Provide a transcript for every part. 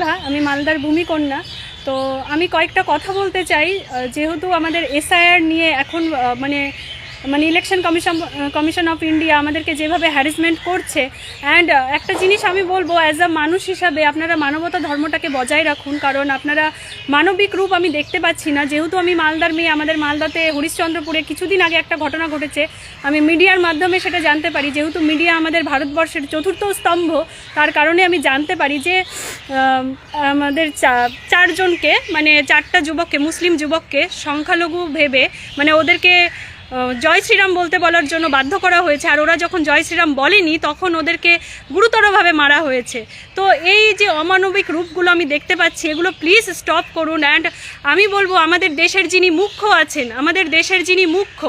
প্রতিভা আমি মালদার ভূমিকন্যা। তো আমি কয়েকটা কথা বলতে চাই যেহেতু আমাদের এসআইআর নিয়ে এখন মানে মানে election commission commission of India আমাদেরকে যেভাবে হ্যারাসমেন্ট করছে অ্যান্ড একটা জিনিস আমি বলব অ্যাজ আ মানুষ হিসাবে আপনারা মানবতা ধর্মটাকে বজায় রাখুন, কারণ আপনারা মানবিক রূপ আমি দেখতে পাচ্ছি না। যেহেতু আমি মালদার মেয়ে, আমাদের মালদাতে হরিশ্চন্দ্রপুরে কিছুদিন আগে একটা ঘটনা ঘটেছে। আমি মিডিয়ার মাধ্যমে সেটা জানতে পারি। যেহেতু মিডিয়া আমাদের ভারতবর্ষের চতুর্থ স্তম্ভ, তার কারণে আমি জানতে পারি যে আমাদের চারজনকে মানে চারটা যুবককে, মুসলিম যুবককে সংখ্যালঘু ভেবে মানে ওদেরকে জয় শ্রীরাম বলতে বলার জন্য বাধ্য করা হয়েছে। আর ওরা যখন জয় শ্রীরাম বলেনি, তখন ওদেরকে গুরুতরভাবে মারা হয়েছে। তো এই যে অমানবিক রূপগুলো আমি দেখতে পাচ্ছি, এগুলো প্লিজ স্টপ করুন। অ্যান্ড আমি বলব, আমাদের দেশের যিনি মুখ্য আছেন, আমাদের দেশের যিনি মুখ্য,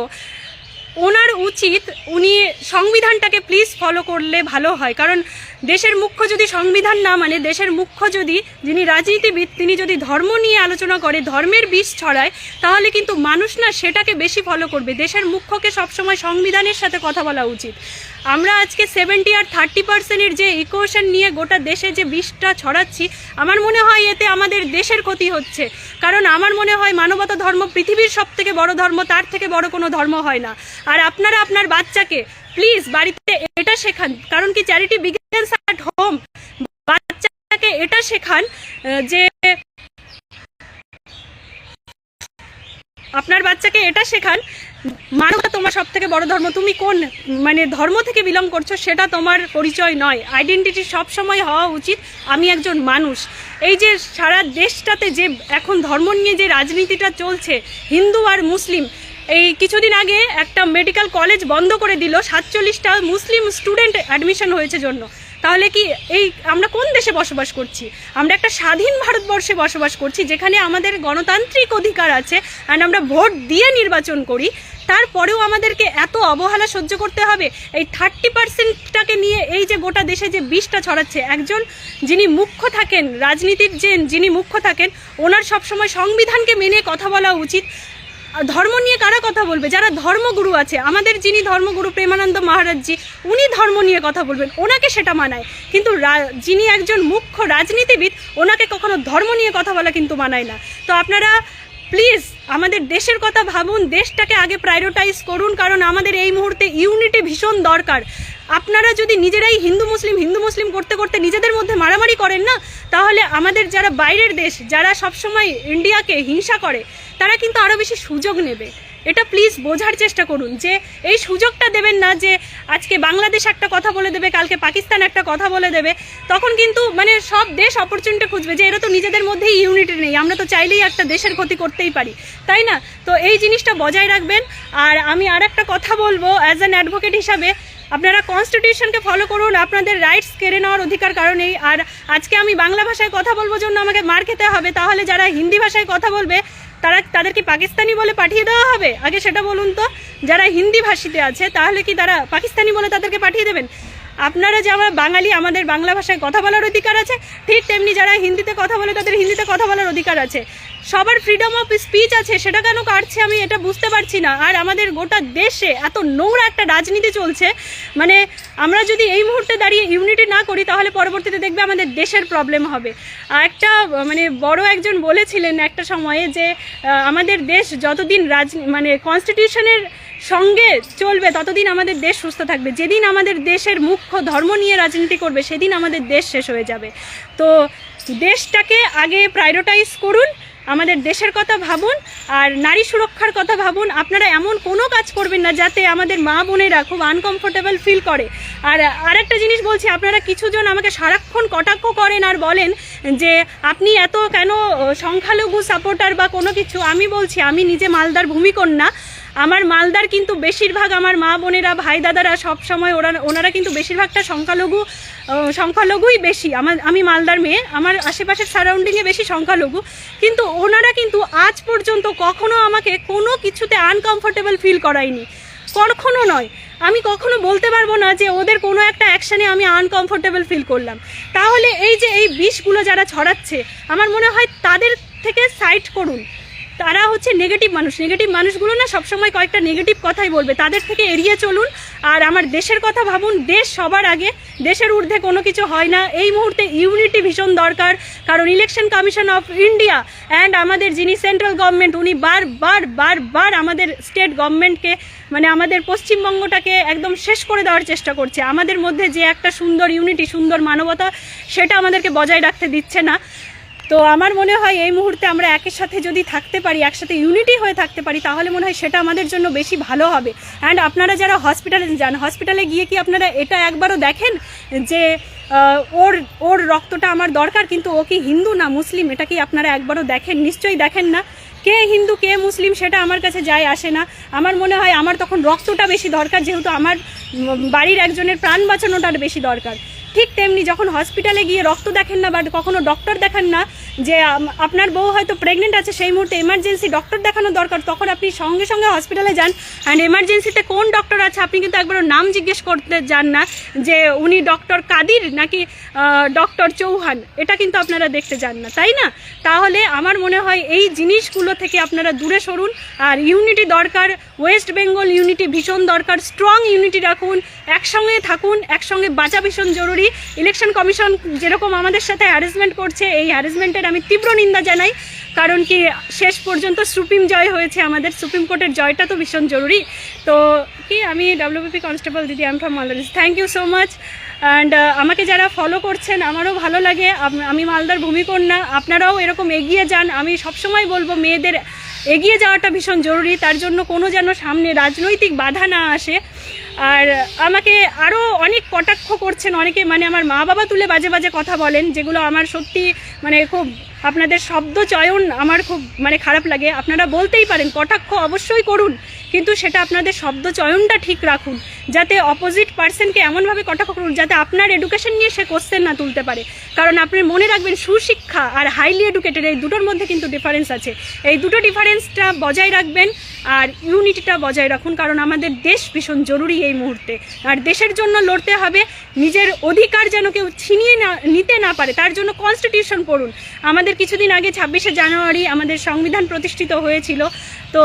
ওনার উচিত উনি সংবিধানটাকে প্লিজ ফলো করলে ভালো হয়। কারণ দেশের মুখ্য যদি সংবিধান না মানে দেশের মুখ্য যদি যিনি রাজনীতিবিদ, তিনি যদি ধর্ম নিয়ে আলোচনা করে, ধর্মের বিষ ছড়ায়, তাহলে কিন্তু মানুষ না সেটাকে বেশি ফলো করবে। দেশের মুখ্যকে সবসময় সংবিধানের সাথে কথা বলা উচিত। আমরা আজকে সেভেন্টি আর থার্টি পার্সেন্টের যে ইকুয়েশন নিয়ে গোটা দেশে যে বিষটা ছড়াচ্ছি, আমার মনে হয় এতে আমাদের দেশের ক্ষতি হচ্ছে। কারণ আমার মনে হয় মানবতা ধর্ম পৃথিবীর সব থেকে বড় ধর্ম, তার থেকে বড় কোনো ধর্ম হয় না। আর আপনারা আপনার বাচ্চাকে প্লিজ বাড়িতে এটা শেখান। কারণ কি চ্যারিটি অ্যাট হোম বাচ্চাকে এটা শেখান যে আপনার বাচ্চাকে এটা শেখান, মানবতা তোমার সব থেকে বড় ধর্ম, তুমি কোন মানে ধর্ম থেকে বিলং করছ সেটা তোমার পরিচয় নয়। আইডেন্টিটি সব সময় হওয়া উচিত, আমি একজন মানুষ। এই যে সারা দেশটাতে যে এখন ধর্ম নিয়ে যে রাজনীতিটা চলছে, হিন্দু আর মুসলিম, এই কিছুদিন আগে একটা মেডিকেল কলেজ বন্ধ করে দিল, সাতচল্লিশটা মুসলিম স্টুডেন্ট অ্যাডমিশন হয়েছে জন্য। তাহলে কি এই আমরা কোন দেশে বসবাস করছি? আমরা একটা স্বাধীন ভারতবর্ষে বসবাস করছি, যেখানে আমাদের গণতান্ত্রিক অধিকার আছে অ্যান্ড আমরা ভোট দিয়ে নির্বাচন করি, তারপরেও আমাদেরকে এত অবহেলা সহ্য করতে হবে? এই থার্টি পার্সেন্টটাকে নিয়ে এই যে গোটা দেশে যে বিষটা ছড়াচ্ছে, একজন যিনি মুখ্য থাকেন, রাজনীতির যে যিনি মুখ্য থাকেন, ওনার সবসময় সংবিধানকে মেনে কথা বলা উচিত। ধর্ম নিয়ে কারা কথা বলবে? যারা ধর্মগুরু আছে, আমাদের যিনি ধর্মগুরু প্রেমানন্দ মহারাজজি, উনি ধর্ম নিয়ে কথা বলবেন, ওনাকে সেটা মানায়। কিন্তু যিনি একজন মুখ্য রাজনীতিবিদ, ওনাকে কখনো ধর্ম নিয়ে কথা বলা কিন্তু মানায় না। তো আপনারা প্লিজ, আমাদের দেশের কথা ভাবুন, দেশটাকে আগে প্রায়োরিটাইজ করুন, কারণ আমাদের এই মুহূর্তে ইউনিটি ভীষণ দরকার। আপনারা যদি নিজেরাই হিন্দু মুসলিম হিন্দু মুসলিম করতে করতে নিজেদের মধ্যে মারামারি করেন না, তাহলে আমাদের যারা বাইরের দেশ, যারা সবসময় ইন্ডিয়াকে হিংসা করে, তারা কিন্তু আরও বেশি সুযোগ নেবে। এটা প্লিজ বোঝার চেষ্টা করুন যে এই সুযোগটা দেবেন না যে আজকে বাংলাদেশ একটা কথা বলে দেবে, কালকে পাকিস্তান একটা কথা বলে দেবে, তখন কিন্তু মানে সব দেশ অপরচুনিটি খুঁজবে যে এরা তো নিজেদের মধ্যেই ইউনিটি নেই, আমরা তো চাইলেই একটা দেশের ক্ষতি করতেই পারি, তাই না? তো এই জিনিসটা বজায় রাখবেন, আর আমি আর একটা কথা বলব অ্যাজ অ্যান অ্যাডভোকেট হিসাবে আপনারা কনস্টিটিউশনকে ফলো করুন, আপনাদের রাইটস কেড়ে নেওয়ার অধিকার কারণেই, আর আজকে আমি বাংলা ভাষায় কথা বলব জন্য আমাকে মার খেতে হবে, তাহলে যারা হিন্দি ভাষায় কথা বলবে তারা তাদেরকে পাকিস্তানি বলে পাঠিয়ে দেওয়া হবে? আগে সেটা বলুন তো। যারা হিন্দি ভাষীতে আছে, তাহলে কি তারা পাকিস্তানি বলে তাদেরকে পাঠিয়ে দেবেন? আপনারা যে আমরা বাঙালি, আমাদের বাংলা ভাষায় কথা বলার অধিকার আছে, ঠিক তেমনি যারা হিন্দিতে কথা বলে, তাদের হিন্দিতে কথা বলার অধিকার আছে। সবার ফ্রিডম অফ স্পিচ আছে, সেটা কেন কাটছে আমি এটা বুঝতে পারছি না। আর আমাদের গোটা দেশে এত নোংরা একটা রাজনীতি চলছে মানে আমরা যদি এই মুহূর্তে দাঁড়িয়ে ইউনিটি না করি, তাহলে পরবর্তীতে দেখবে আমাদের দেশের প্রবলেম হবে। একটা মানে বড় একজন বলেছিলেন একটা সময়ে যে আমাদের দেশ যতদিন রাজ মানে কনস্টিটিউশনের সঙ্গে চলবে, ততদিন আমাদের দেশ সুস্থ থাকবে। যেদিন আমাদের দেশের মুখ্য ধর্ম নিয়ে রাজনীতি করবে, সেদিন আমাদের দেশ শেষ হয়ে যাবে। তো দেশটাকে আগে প্রায়োরিটাইজ করুন আমাদের দেশের কথা ভাবুন আর নারী সুরক্ষার কথা ভাবুন। আপনারা এমন কোনো কাজ করবেন না যাতে আমাদের মা বোনেরা খুব আনকমফোর্টেবল ফিল করে। আর আরেকটা জিনিস বলছি, আপনারা কিছুজন আমাকে সারাক্ষণ কটাক্ষ করেন আর বলেন যে, আপনি এত কেন সংখ্যালঘু সাপোর্টার বা কোনো কিছু? আমি বলছি, আমি নিজে মালদার ভূমিকন্যা আমার মালদার কিন্তু বেশিরভাগ আমার মা বোনেরা, ভাই দাদারা সব সময় ওরা, ওনারা কিন্তু বেশিরভাগটা সংখ্যালঘু সংখ্যালঘুই বেশি। আমার, আমি মালদার মেয়ে, আমার আশেপাশের সারাউন্ডিংয়ে বেশি সংখ্যালঘু। কিন্তু ওনারা কিন্তু আজ পর্যন্ত কখনো আমাকে কোনো কিছুতে আনকমফোর্টেবল ফিল করায়নি। কখনো নয়। আমি কখনো বলতে পারব না যে ওদের কোনো একটা অ্যাকশানে আমি আনকমফোর্টেবল ফিল করলাম। তাহলে এই যে এই বিষগুলো যারা ছড়াচ্ছে, আমার মনে হয় তাদের থেকে সাইড করুন। তারা হচ্ছে নেগেটিভ মানুষ। নেগেটিভ মানুষগুলো না সবসময় কয়েকটা নেগেটিভ কথাই বলবে। তাদের থেকে এড়িয়ে চলুন। আর আমার দেশের কথা ভাবুন, দেশ সবার আগে। দেশের ঊর্ধ্বে কোনো কিছু হয় না। এই মুহূর্তে ইউনিটি ভীষণ দরকার। কারণ election commission of India and আমাদের যিনি সেন্ট্রাল গভর্নমেন্ট উনি বার বার বার বার আমাদের স্টেট গভর্নমেন্টকে মানে আমাদের পশ্চিমবঙ্গটাকে একদম শেষ করে দেওয়ার চেষ্টা করছে। আমাদের মধ্যে যে একটা সুন্দর ইউনিটি সুন্দর মানবতা, সেটা আমাদেরকে বজায় রাখতে দিচ্ছে না। তো আমার মনে হয় এই মুহূর্তে আমরা একের সাথে যদি থাকতে পারি, একসাথে ইউনিটি হয়ে থাকতে পারি, তাহলে মনে হয় সেটা আমাদের জন্য বেশি ভালো হবে। অ্যান্ড আপনারা যারা হসপিটালে যান হসপিটালে গিয়ে কি আপনারা এটা একবারও দেখেন যে ওর ওর রক্তটা আমার দরকার, কিন্তু ও কি হিন্দু না মুসলিম? এটা কি আপনারা একবারও দেখেন? নিশ্চয়ই দেখেন না। কে হিন্দু, কে মুসলিম সেটা আমার কাছে যায় আসে না। আমার মনে হয় আমার তখন রক্তটা বেশি দরকার, যেহেতু আমার বাড়ির একজনের প্রাণ বাঁচানোটার বেশি দরকার। ঠিক তেমনি যখন হসপিটালে গিয়ে রক্ত দেখেন না বা কখনো ডক্টর দেখেন না, যে আপনার বউ হয়তো প্রেগনেন্ট আছে, সেই মুহূর্তে এমার্জেন্সি ডক্টর দেখানো দরকার, তখন আপনি সঙ্গে সঙ্গে হসপিটালে যান। অ্যান্ড এমার্জেন্সিতে কোন ডক্টর আছে, আপনি কিন্তু একবারও নাম জিজ্ঞেস করতে যান না, যে, উনি ডক্টর কাদির নাকি ডক্টর চৌহান? এটা কিন্তু আপনারা দেখতে যান না, তাই না? তাহলে আমার মনে হয় এই জিনিসগুলো থেকে আপনারা দূরে সরুন। আর ইউনিটি দরকার ওয়েস্ট বেঙ্গল ইউনিটি ভীষণ দরকার স্ট্রং ইউনিটি রাখুন, একসঙ্গে থাকুন, একসঙ্গে বাঁচা ভীষণ জরুরি। ইলেকশন কমিশন যেরকম আমাদের সাথে হ্যারাসমেন্ট করছে, এই হ্যারাসমেন্টের আমি তীব্র নিন্দা জানাই। কারণ কি, শেষ পর্যন্ত সুপ্রিম জয় হয়েছে আমাদের। সুপ্রিম কোর্টের জয়টা তো ভীষণ জরুরি। তো কি, আমি ডাব্লিউবিপি কনস্টেবল দিদি I'm from Malda thank you so much and আমাকে যারা ফলো করছেন, আমারও ভালো লাগে। আমি মালদার ভূমিকন্যা। আপনারাও এরকম এগিয়ে যান। আমি সবসময় বলব, মেয়েদের এগিয়ে যাওয়াটা ভীষণ জরুরি। তার জন্য কোনো যেন সামনে রাজনৈতিক বাধা না আসে। আর আমাকে আরও অনেক কটাক্ষ করছেন অনেকে মানে আমার মা বাবা তুলে বাজে বাজে কথা বলেন, যেগুলো আমার সত্যি মানে খুব আপনাদের শব্দ চয়ন আমার খুব মানে খারাপ লাগে। আপনারা বলতেই পারেন, কটাক্ষ অবশ্যই করুন, কিন্তু সেটা আপনাদের শব্দ চয়নটা ঠিক রাখুন, যাতে অপোজিট পার্সনকে এমনভাবে কটাক্ষ করুন, যাতে আপনার এডুকেশন নিয়ে সে কোশ্চেন না তুলতে পারে। কারণ আপনি মনে রাখবেন, সুশিক্ষা আর হাইলি এডুকেটেড এই দুটোর মধ্যে কিন্তু ডিফারেন্স আছে। এই দুটো ডিফারেন্সটা বজায় রাখবেন আর ইউনিটিটা বজায় রাখুন, কারণ আমাদের দেশ ভীষণ জরুরি এই মুহূর্তে। আর দেশের জন্য লড়তে হবে, নিজের অধিকার যেন কেউ ছিনিয়ে না, নিতে না পারে, তার জন্য কনস্টিটিউশন পড়ুন। আমাদের কিছুদিন আগে ছাব্বিশে জানুয়ারি আমাদের সংবিধান প্রতিষ্ঠিত হয়েছিল, তো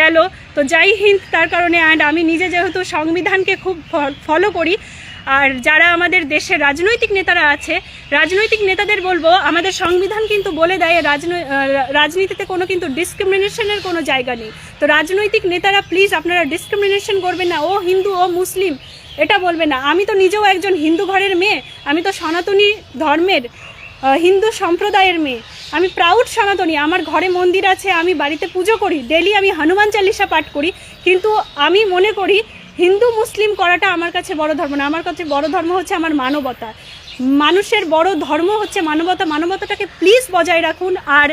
গেল। তো যাই হিন্দ, তার কারণে অ্যান্ড আমি নিজে যেহেতু সংবিধানকে খুব ফলো করি আর যারা আমাদের দেশের রাজনৈতিক নেতারা আছে, রাজনৈতিক নেতাদের বলব, আমাদের সংবিধান কিন্তু বলে দেয় রাজনৈ- রাজনীতিতে কোনো কিন্তু ডিসক্রিমিনেশনের কোনো জায়গা নেই। তো রাজনৈতিক নেতারা প্লিজ আপনারা ডিসক্রিমিনেশন করবেন না, ও হিন্দু, ও মুসলিম, এটা বলবে না। আমি তো নিজেও একজন হিন্দু ঘরের মেয়ে, আমি তো সনাতনী ধর্মের হিন্দু সম্প্রদায়ের মেয়ে। আমি প্রাউড সনাতনী, আমার ঘরে মন্দির আছে, আমি বাড়িতে পুজো করি ডেলি আমি হনুমান চালিসা পাঠ করি, কিন্তু আমি মনে করি হিন্দু মুসলিম করাটা আমার কাছে বড় ধর্ম না। আমার কাছে বড় ধর্ম হচ্ছে আমার মানবতা। মানুষের বড় ধর্ম হচ্ছে মানবতা। মানবতাটাকে প্লিজ বজায় রাখুন আর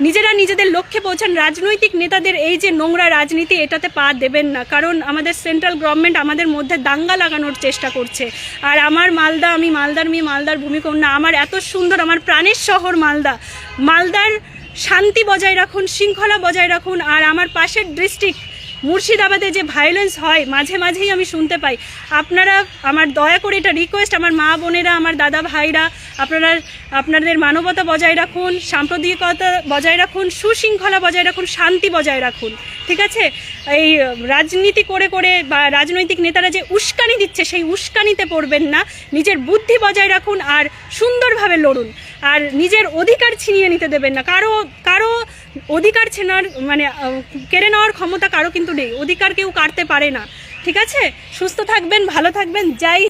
নিজেরা নিজেদের লক্ষ্যে পৌঁছান। রাজনৈতিক নেতাদের এই যে নোংরা রাজনীতি, এটাতে পা দেবেন না। কারণ আমাদের সেন্ট্রাল গভর্নমেন্ট আমাদের মধ্যে দাঙ্গা লাগানোর চেষ্টা করছে। আর আমার মালদা, আমি মালদার মেয়ে, মালদার ভূমিকন্যা। আমার এত সুন্দর, আমার প্রাণের শহর মালদা। মালদার শান্তি বজায় রাখুন, শৃঙ্খলা বজায় রাখুন। আর আমার পাশের ডিস্ট্রিক্ট মুর্শিদাবাদে যে ভায়োলেন্স হয়, মাঝে মাঝেই আমি শুনতে পাই। আপনারা আমার দয়া করে এটা রিকোয়েস্ট আমার মা বোনেরা, আমার দাদা ভাইরা, আপনারা, আপনাদের মানবতা বজায় রাখুন সাম্প্রদায়িকতা বজায় রাখুন, সুশৃঙ্খলা বজায় রাখুন, শান্তি বজায় রাখুন, ঠিক আছে? এই রাজনীতি করে করে বা রাজনৈতিক নেতারা যে উস্কানি দিচ্ছে, সেই উস্কানিতে পড়বেন না। নিজের বুদ্ধি বজায় রাখুন আর সুন্দরভাবে লড়ুন। আর নিজের অধিকার ছিনিয়ে নিতে দেবেন না। কারও কারও অধিকার ছেনার মানে কেড়ে নেওয়ার ক্ষমতা কারও কিন্তু নেই। অধিকার কেউ কাটতে পারে না। ঠিক আছে? সুস্থ থাকবেন ভালো থাকবেন। যাই